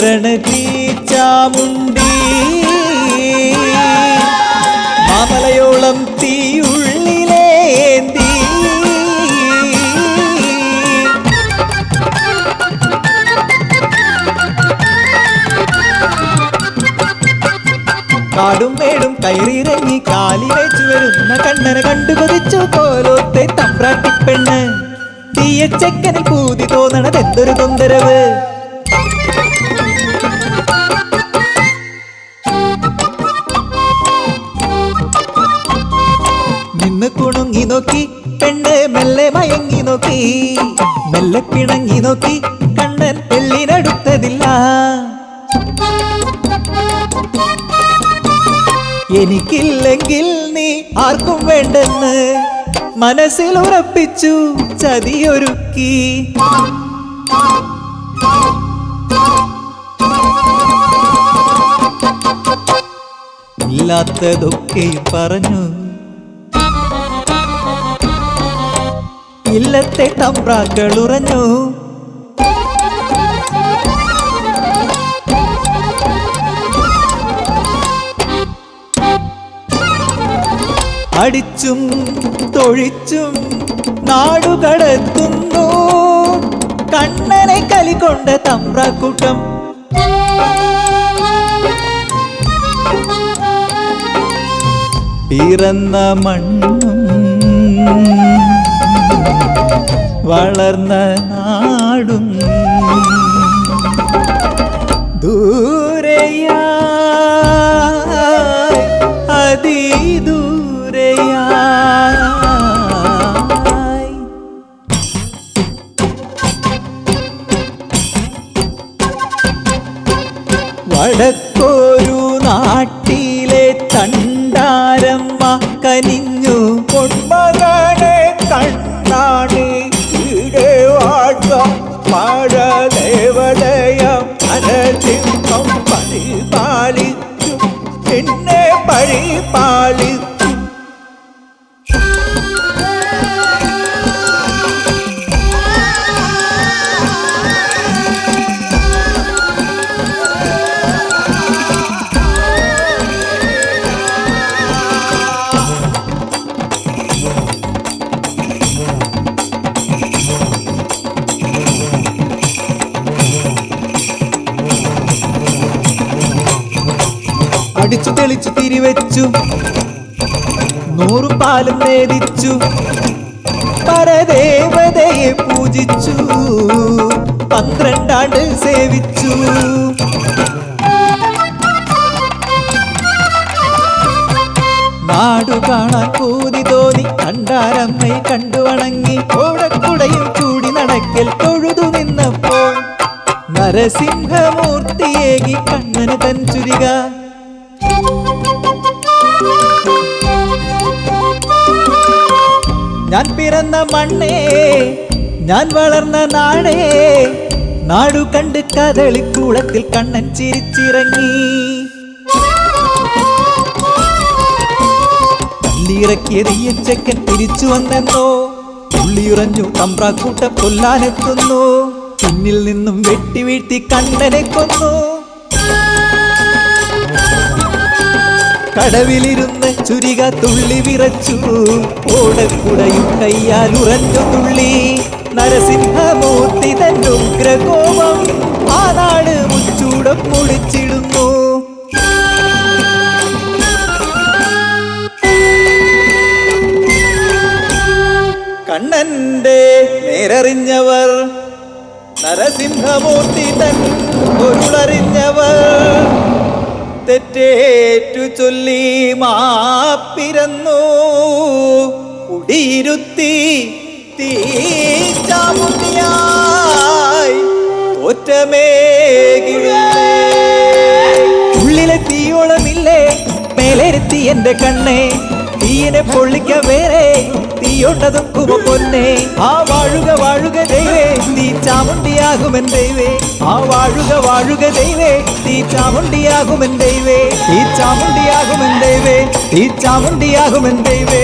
കേറണ തീ ചാമുണ്ടി മാമലയോളം തീയുള്ളിലേന്തി. കാടും മേടും കയറിയിറങ്ങി കാലി വെച്ചു വരുന്ന കണ്ണനെ കണ്ടു കൊതിച്ചു പോലോത്തെ തമ്പ്രാട്ടിപ്പെണ്ണ് തീയച്ചക്കനിൽ പൂതി തോന്നണത് എന്തൊരു തൊന്തരവ്. നിന്ന് കുണുങ്ങി നോക്കി പെണ്ണ് മെല്ലെ മയങ്ങി നോക്കി. മെല്ലെ പിണങ്ങി നോക്കി കണ്ണൻ പെള്ളിനടുത്തതില്ല. എനിക്കില്ലെങ്കിൽ നീ ആർക്കും വേണ്ടെന്ന് മനസ്സിൽ ഉറപ്പിച്ചു ചതിയൊരുക്കി. ഇല്ലാത്തതൊക്കെയും പറഞ്ഞു ഇല്ലത്തെ തമ്പ്രാക്കൾ ഉറഞ്ഞു അടിച്ചും തൊഴിച്ചും നാടുകടത്തുന്നു കണ്ണനെ കലികൊണ്ട തമ്പ്രാക്കൂട്ടം. പിറന്ന മണ്ണും വളർന്ന നാടും ദൂരയായി അതിദൂരയായി. വടക്കോരു നാട്ടിലെ തണ്ടാരമ്മ കനിഞ്ഞു பாழி അടിച്ചു തെളിച്ചു തിരിവെച്ചു. നൂറും പാലും നേദിച്ചു പരദേവതയെ പൂജിച്ചു. പന്ത്രണ്ടാണ്ട് സേവിച്ചു. നാടു കാണാൻ പൂതി തോന്നി. കണ്ടാരമ്മയെ കണ്ടു വണങ്ങി. ഓടക്കുടയും ചൂടി നടക്കൽ തൊഴുതു നിന്നപ്പോൾ നരസിംഹമൂർത്തിയേകി കണ്ണന് തൻ ചുരിക. ഞാൻ പിറന്ന മണ്ണേ ഞാൻ വളർന്ന നാടേ. നാടു കണ്ട് കഥളിക്കൂളത്തിൽ കണ്ണൻ ചിരിച്ചിറങ്ങി. തല്ലിയിറക്കിയ തീയച്ചക്കൻ തിരിച്ചു വന്നെന്നോ? ഉള്ളിയുറഞ്ഞു തമ്പ്രാക്കൂട്ടം കൊല്ലാനെത്തുന്നു പിന്നിൽ നിന്നും വെട്ടി വീഴ്ത്തി കണ്ണനെ കൊന്നു? കടവിലിരുന്ന് ചുരിക തുള്ളി വിറച്ചു. ഓടക്കുടയും കയ്യാൽ ഉറഞ്ഞു തുള്ളി. നരസിംഹമൂർത്തി തന്റെ ഉഗ്രകോപം ആ നാട് മുച്ചൂടം പൊടിച്ചിടുന്നു കണ്ണന്റെ നേരറിഞ്ഞവർ നരസിംഹമൂർത്തി തൻ പൊരുളറിഞ്ഞവർ. തെറ്റേറ്റു ചൊല്ലി മാപ്പിരന്നു. കുടിയിരുത്തി തോറ്റമേകിഴേ ഉള്ളിലെ തീയോളമില്ലേ? മേലെരുത്തി എന്റെ കണ്ണേ. തീയനെ പൊള്ളിക്ക വേറെ. തീയൊണ്ടതും കുമ പൊന്നെ. ആ വാഴുക വാഴുക ദൈവേ തീ ചാമുണ്ടിയാകുമെൻ ദൈവേ. ആ വാഴുക വാഴുക ദൈവേ തീ ചാമുണ്ടിയാകുമെൻ ദൈവേ തീ ചാമുണ്ടിയാകുമെൻ ദൈവേ തീ ചാമുണ്ടിയാകുമെൻ ദൈവേ.